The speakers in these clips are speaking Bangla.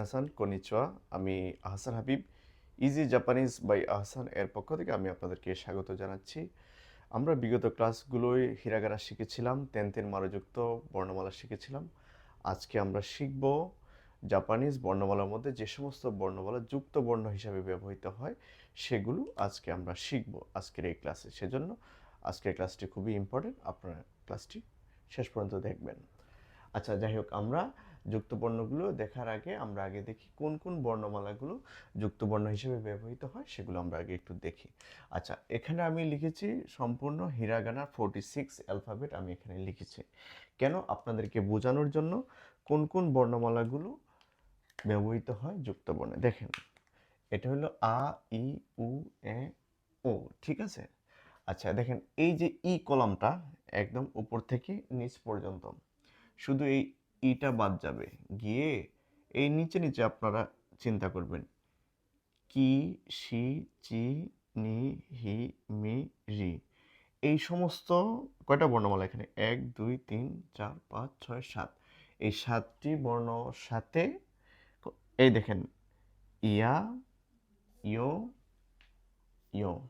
মিনাসান কনিচুয়া আমি Ahsan Habib easy Japanese by Ahsan এর পক্ষ থেকে আমি আপনাদেরকে স্বাগত জানাচ্ছি। আমরা বিগত ক্লাসগুলোয় হিরাগানা শিখেছিলাম তেন মারযুক্ত বর্ণমালা শিখেছিলাম। আজকে আমরা শিখব জাপানিজ বর্ণমালার মধ্যে যে সমস্ত বর্ণমালা যুক্ত বর্ণ হিসাবে ব্যবহৃত হয়, সেগুলো আজকে আমরা শিখব আজকের এই ক্লাসে। সেজন্য আজকের ক্লাসটি খুবই ইম্পর্টেন্ট আপনারা ক্লাসটি শেষ পর্যন্ত দেখবেন। আচ্ছা যাই হোক, আমরা যুক্ত বর্ণগুলো দেখার আগে আমরা আগে দেখি কোন কোন বর্ণমালাগুলো যুক্ত বর্ণ হিসেবে ব্যবহৃত হয়, সেগুলো আমরা আগে একটু দেখি। আচ্ছা এখানে আমি লিখেছি সম্পূর্ণ হিরাগানার ফোরটি সিক্স অ্যালফাবেট আমি এখানে লিখেছি। কেন? আপনাদেরকে বোঝানোর জন্য কোন কোন বর্ণমালাগুলো ব্যবহৃত হয় যুক্ত বর্ণে দেখেন, এটা হলো আ, ই, উ, এ, ও, ঠিক আছে? আচ্ছা দেখেন, এই যে ই কলামটা একদম উপর থেকে নিচ পর্যন্ত, শুধু এই ইটা বাদ যাবে। গিয়ে এই নিচে নিচে আপনারা চিন্তা করবেন। কি সি চি, নি, হি, মি, রি। এই সমস্ত কয়টা বর্ণমালা এখানে? এক, দুই, তিন, চার, পাঁচ, ছয়, সাত। এই সাতটি বর্ণ সাথে এই দেখেন, ইয়া, ইয়ো ইয়ো।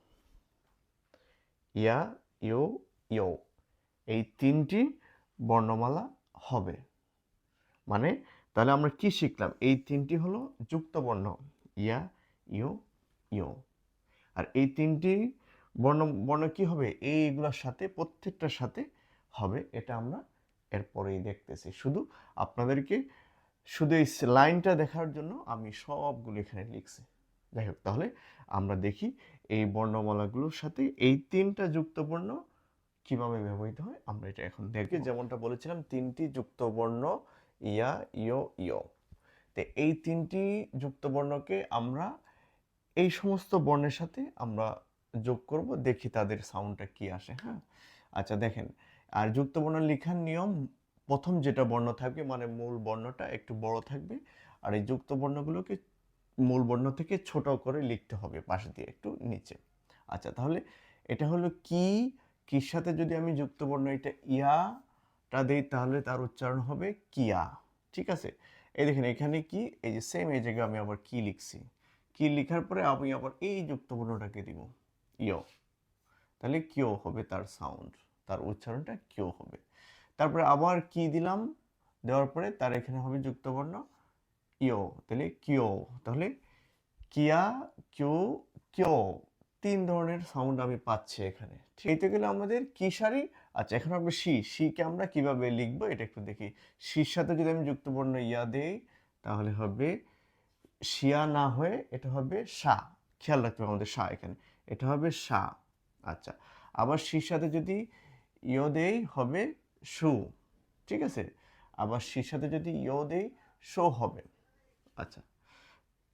ইয়া, ইয়ো ইয়ো। এই তিনটি বর্ণমালা হবে। মানে তাহলে আমরা কি শিখলাম? এই তিনটি হলো যুক্ত বর্ণ ইয়া, ইউ ইউ। আর এই তিনটি বর্ণ বর্ণ কি হবে? এইগুলোর সাথে, প্রত্যেকটার সাথে হবে, এটা আমরা এরপরেই দেখতেছি। শুধু আপনাদেরকে, শুধু এই লাইনটা দেখার জন্য আমি সবগুলো এখানে লিখছি। যাই হোক, তাহলে আমরা দেখি এই বর্ণমালাগুলোর সাথে এই তিনটা যুক্ত বর্ণ কীভাবে ব্যবহৃত হয়, আমরা এটা এখন দেখি যেমনটা বলেছিলাম, তিনটি যুক্ত বর্ণ ইয়া, ইয়ো ইয়ো। তো এই তিনটি যুক্ত বর্ণকে আমরা এই সমস্ত বর্ণের সাথে আমরা যোগ করব, দেখি তাদের সাউন্ডটা কি আসে হ্যাঁ? আচ্ছা দেখেন, আর যুক্ত বর্ণ লেখার নিয়ম, প্রথম যেটা বর্ণ থাকবে মানে মূল বর্ণটা একটু বড় থাকবে, আর এই যুক্ত বর্ণগুলোকে মূল বর্ণ থেকে ছোট করে লিখতে হবে পাশে দিয়ে, একটু নিচে। আচ্ছা তাহলে এটা হলো কি, কির সাথে যদি আমি যুক্ত বর্ণ এটা ইয়াটা দেই তাহলে তার উচ্চারণ হবে কিয়া। ঠিক আছে? এই দেখেন এখানে কি? এই যে সেম এই জায়গায় আমি আবার কি লিখছি? কি লেখার পরে আমি আবার এই যুক্ত বর্ণটাকে দিব। ইয়। তাহলে কিও হবে তার সাউন্ড তার উচ্চারণটা কিও হবে? তারপরে আবার কি দিলাম? দেওয়ার পরে তার এখানে হবে যুক্ত বর্ণ ইয়ো। তাহলে কিও তাহলে কিয়া, কিউ কিও তিন ধরনের সাউন্ড আমি পাচ্ছি এখানে। এইতে গেলে আমাদের কি সারি? আচ্ছা এখন হবে সি। সিকে আমরা কীভাবে লিখব? এটা একটু দেখি। সির সাথে যদি আমি যুক্ত বর্ণ ইয়া দেই, তাহলে হবে শিয়া না হয়ে এটা হবে সা। খেয়াল রাখতে হবে আমাদের সা এখানে। এটা হবে সা। আচ্ছা আবার সির সাথে যদি ইয় দেই, হবে সু। ঠিক আছে? আবার সির সাথে যদি ইয় দেই শো হবে। আচ্ছা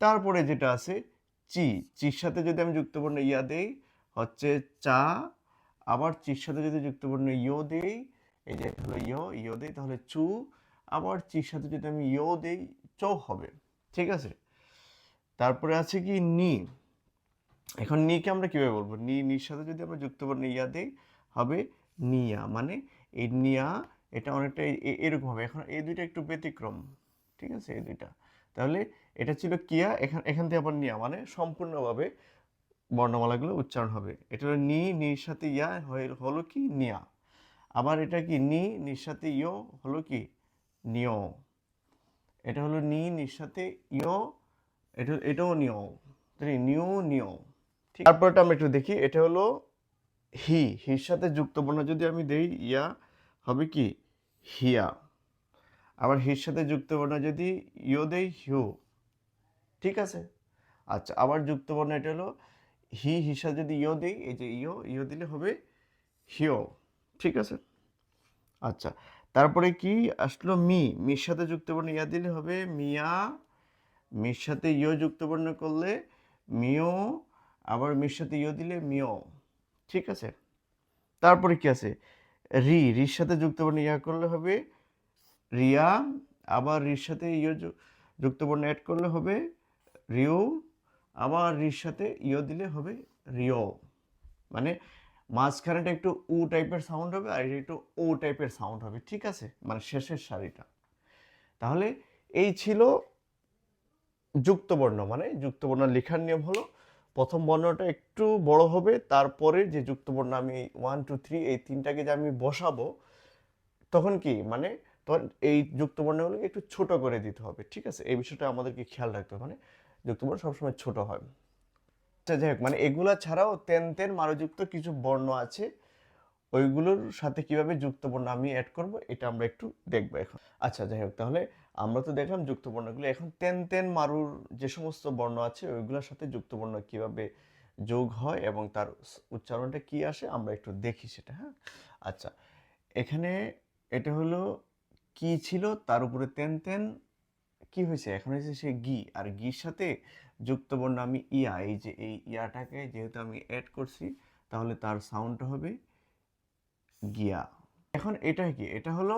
তারপরে যেটা আছে চি, চির সাথে যদি আমি যুক্তবর্ণ ইয়া দেই, হচ্ছে চা, আবার চির সাথে যদি যুক্তবর্ণ ইয়ো দেই, এই যে হলো ইয়ো ইয়ো দেই, তাহলে চু, আবার চির সাথে যদি আমি ইয়ো দেই, চ হবে, ঠিক আছে? তারপরে আছে কি নি? এখন নিকে আমরা কীভাবে বলব? নি, নির সাথে যদি আমরা যুক্তবর্ণ ইয়া দেই, হবে নিয়া মানে এই নিয়া, এটা অনেকটা এরকম হবে। এখন এই দুইটা একটু ব্যতিক্রম। ঠিক আছে, এই দুইটা। তাহলে এটা ছিল কিয়া এখান এখান থেকে আবার নিয়া মানে সম্পূর্ণভাবে বর্ণমালাগুলো উচ্চারণ হবে। এটা হলো নি নির সাথে ইয়া হলো কি? নিয়া। আবার এটা কি? নি নির সাথে ইয়ো, হলো কি? নিয়। এটা হলো নি নির সাথে ইয়ো, এটা, এটাও নিয়। নিও নিয় ঠিক, তারপরটা আমরা একটু দেখি, এটা হলো হি। হির সাথে যুক্ত বর্ণ যদি আমি দেই, ইয়া হবে কি? হিয়া। আবার হির সাথে যুক্ত বর্ণ যদি ইয়ো দেই হিউ, ঠিক আছে? আচ্ছা আবার যুক্ত বর্ণ এটা হলো হি, হির সাথে যদি ইয়ো দেই, এই যে ইয়ো ইয়ো দিলে হবে হিও ঠিক আছে? আচ্ছা তারপরে কি আসলো মি? মির সাথে যুক্ত বর্ণ ইয়া দিলে হবে মিয়া, মির সাথে ইয় যুক্ত বর্ণ করলে মিও আবার মির সাথে ইয় দিলে মিও ঠিক আছে? তারপরে কি আছে? রি, রির সাথে যুক্ত বর্ণ ইয়া করলে হবে রিয়া, আবার রির সাথে ইয় যু- যুক্ত বর্ণ অ্যাড করলে হবে রিও, আবার রির সাথে ইয় দিলে হবে রিও। মানে মাঝখানেটা একটু উ টাইপের সাউন্ড হবে আর এটা একটু ও টাইপের সাউন্ড হবে, ঠিক আছে? মানে শেষের সারিটা। তাহলে এই ছিল যুক্তবর্ণ মানে যুক্তবর্ণ লেখার নিয়ম হলো প্রথম বর্ণটা একটু বড় হবে, তারপরে যে যুক্তবর্ণ আমি ওয়ান টু থ্রি এই তিনটাকে যে আমি বসাবো, তখন কি? মানে তখন এই যুক্ত বর্ণগুলোকে একটু ছোট করে দিতে হবে, ঠিক আছে? এই বিষয়টা আমাদেরকে খেয়াল রাখতে হবে। মানে যুক্ত বর্ণ সবসময় ছোট হয়। আচ্ছা যাই হোক মানে এগুলা ছাড়াও তেন তেন মারযুক্ত কিছু বর্ণ আছে। ওইগুলোর সাথে কীভাবে যুক্ত বর্ণ আমি অ্যাড করব, এটা আমরা একটু দেখব এখন। আচ্ছা যাই হোক, তাহলে আমরা তো দেখলাম যুক্ত বর্ণগুলো এখন তেন তেন মারুর যে সমস্ত বর্ণ আছে, ওইগুলোর সাথে যুক্ত বর্ণ কীভাবে যোগ হয় এবং তার উচ্চারণটা কি আসে, আমরা একটু দেখি সেটা হ্যাঁ? আচ্ছা এখানে এটা হলো কি ছিল, তার উপরে তেন তেন, কি হয়েছে? এখন হয়েছে সে গি, আর গির সাথে যুক্ত বর্ণ আমি ইয়া, এই যে এই ইয়াটাকে যেহেতু আমি অ্যাড করছি, তাহলে তার সাউন্ডটা হবে গিয়া। এখন এটা কি? এটা হলো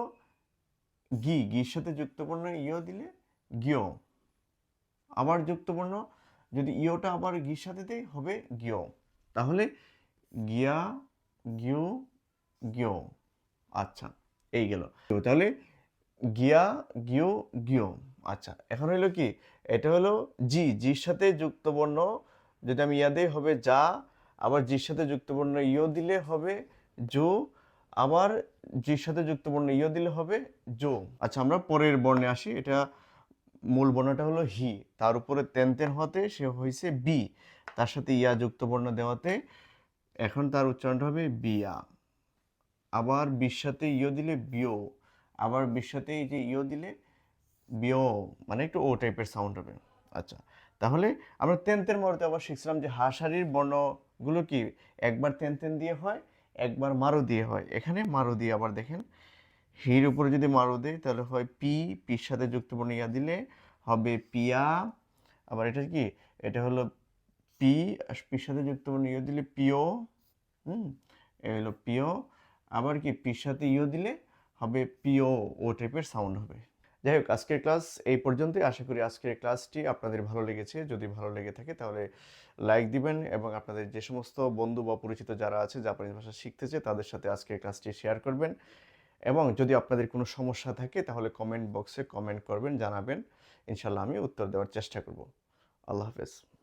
গি, গির সাথে যুক্তবর্ণ ইয় দিলে গিয়। আবার যুক্তবর্ণ যদি ইয়োটা আবার গির সাথে দেয়, হবে গিয়। তাহলে গিয়া গিউ গিয়। আচ্ছা এই গেল। তাহলে গিয়া গিও গিও আচ্ছা এখন হলো কি? এটা হলো জি, জির সাথে যুক্ত বর্ণ যদি আমি ইয়া দেই হবে যা, আবার জির সাথে যুক্ত বর্ণ ইয় দিলে হবে জো, আবার জির সাথে যুক্ত বর্ণ ইয় দিলে হবে জো। আচ্ছা আমরা পরের বর্ণে আসি, এটা মূল বর্ণটা হলো হি। তার উপরে তেন তেন হতে সে হয়েছে বি, তার সাথে ইয়া যুক্ত বর্ণ দেওয়াতে এখন তার উচ্চারণটা হবে বিয়া। আবার বির সাথে ইয় দিলে বিও আবার বির সাথে এই যে ইয় দিলে, বিও মানে একটু ও টাইপের সাউন্ড হবে। আচ্ছা তাহলে আমরা তেন তেন মরতে আবার শিখছিলাম যে হাসারির বর্ণগুলো কি? একবার তেন তেন দিয়ে হয়, একবার মারু দিয়ে হয়। এখানে মারো দিয়ে আবার দেখেন, হির উপরে যদি মারো দেয় তাহলে হয় পি, পির সাথে যুক্ত বর্ণ ইয়া দিলে হবে পিয়া, আবার এটা কি? এটা হলো পি পির সাথে যুক্তবর্ণ ইয়ে দিলে পিও, হুম এ হলো পিও, আবার কি? পির সাথে ইও দিলে হবে পিও ও টাইপের সাউন্ড হবে। যাই হোক আজকের ক্লাস এই পর্যন্তই। আশা করি আজকের ক্লাসটি আপনাদের ভালো লেগেছে। যদি ভালো লেগে থাকে তাহলে লাইক দিবেন এবং আপনাদের যে সমস্ত বন্ধু বা পরিচিত যারা আছে, জাপানিজ ভাষা শিখতেছে, তাদের সাথে আজকের ক্লাসটি শেয়ার করবেন। এবং যদি আপনাদের কোনো সমস্যা থাকে, তাহলে কমেন্ট বক্সে কমেন্ট করবেন, জানাবেন। ইনশাল্লাহ আমি উত্তর দেওয়ার চেষ্টা করব। আল্লাহ হাফেজ।